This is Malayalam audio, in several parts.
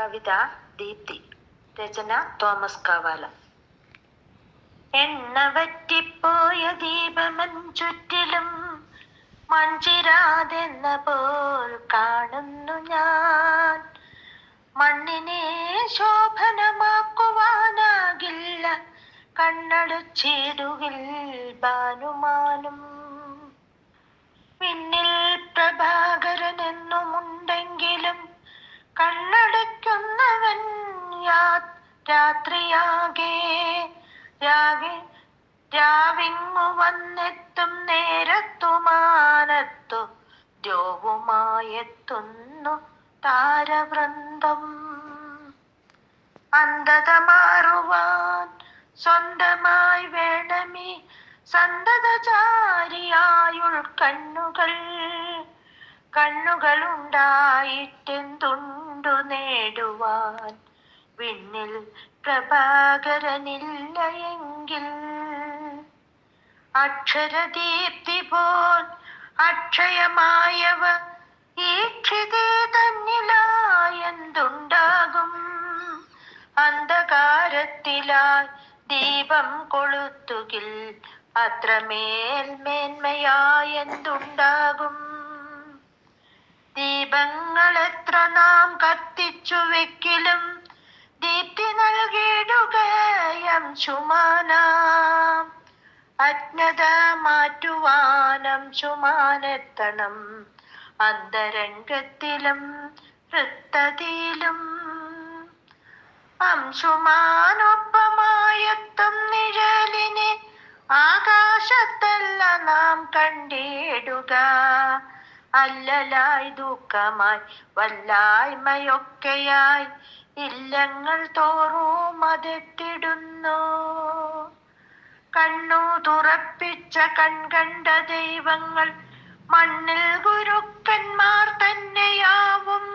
കവിത ദീപ്തി രചന തോമസ് കാവാല. എണ്ണ വറ്റിപ്പോയ ദീപമൻ ചുറ്റിലും പോൽ കാണുന്നു ഞാൻ. മണ്ണിനെ ശോഭനമാക്കുവാനാകില്ല കണ്ണടച്ചിടുകിൽ ബാനുമാനും പിന്നിൽ പ്രഭാകരൻ എന്നുമുണ്ടെങ്കിലും രാത്രിയാകെ രാകെ രാവിങ്ങു വന്നെത്തും നേരത്തുമാനത്തു ദ്യോവുമായെത്തുന്നു താരവൃന്ദം. അന്ധത മാറുവാൻ സ്വന്തമായി വേണമേ സന്തതചാരിയായുൾ കണ്ണുകൾ. കണ്ണുകളുണ്ടായിട്ടെന്തുണ്ടു നേടുവാൻ? വിണ്ണിൽ പ്രഭാകരനില്ല എങ്കിൽ അക്ഷരദീപ്തി പോൽ അക്ഷയമായവ ഈക്ഷിതേ ക്ഷിതി തന്നിലായെന്തുണ്ടാകും? അന്ധകാരത്തിലായി ദീപം കൊളുത്തുകിൽ അത്രമേൽ മേന്മയായെന്തുണ്ടാകും? ദീപങ്ങൾ എത്ര നാം കത്തിച്ചു വെക്കിലും ചുമാനാം. അജ്ഞത മാറ്റുവാനം ചുമാനെത്തണം. അന്തരംഗത്തിലും വൃത്തതിയിലും അംശുമാനൊപ്പമായെത്തും നിഴലിനെ. ആകാശത്തല്ല നാം കണ്ടിടുക. അല്ലലായി ദുഃഖമായി വല്ലായ്മയൊക്കെയായി ഇല്ലങ്ങൾ തോറും അതെത്തിടുന്നു കണ്ണു തുറപ്പിച്ച കൺകണ്ട ദൈവങ്ങൾ മണ്ണിൽ ഗുരുക്കന്മാർ തന്നെയാവും.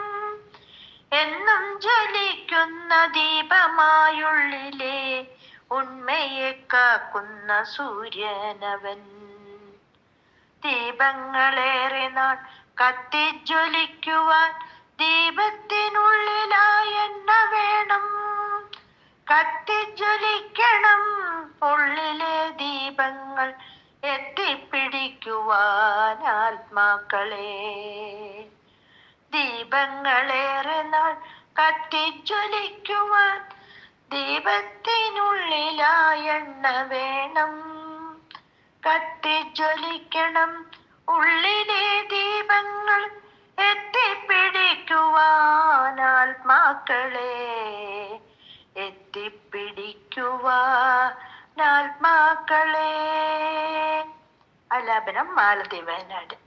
എന്നും ജ്വലിക്കുന്ന ദീപമായുള്ളിലെ ഉണ്മയെ കാക്കുന്ന സൂര്യനവൻ. ദീപങ്ങളേറെ നാൾ കത്തിജ്വലിക്കുവാൻ ദീപത്തിനുള്ളിലായ ദീപങ്ങൾ എത്തിപ്പിടിക്കുവാൻ ആത്മാക്കളെ. ദീപങ്ങളേറെ നാൾ കത്തിജ്വലിക്കുവാൻ ദീപത്തിനുള്ളിലായെണ്ണ വേണം. കത്തിജ്വലിക്കണം ഉള്ളിലെ ദീപങ്ങൾ എത്തിപ്പിടിക്കുവാൻ ആത്മാക്കളെ. എത്തിപ്പിടിക്കുവാൻ ആത്മാക്കളെ ആലാപനം മാലതി വയനാട്.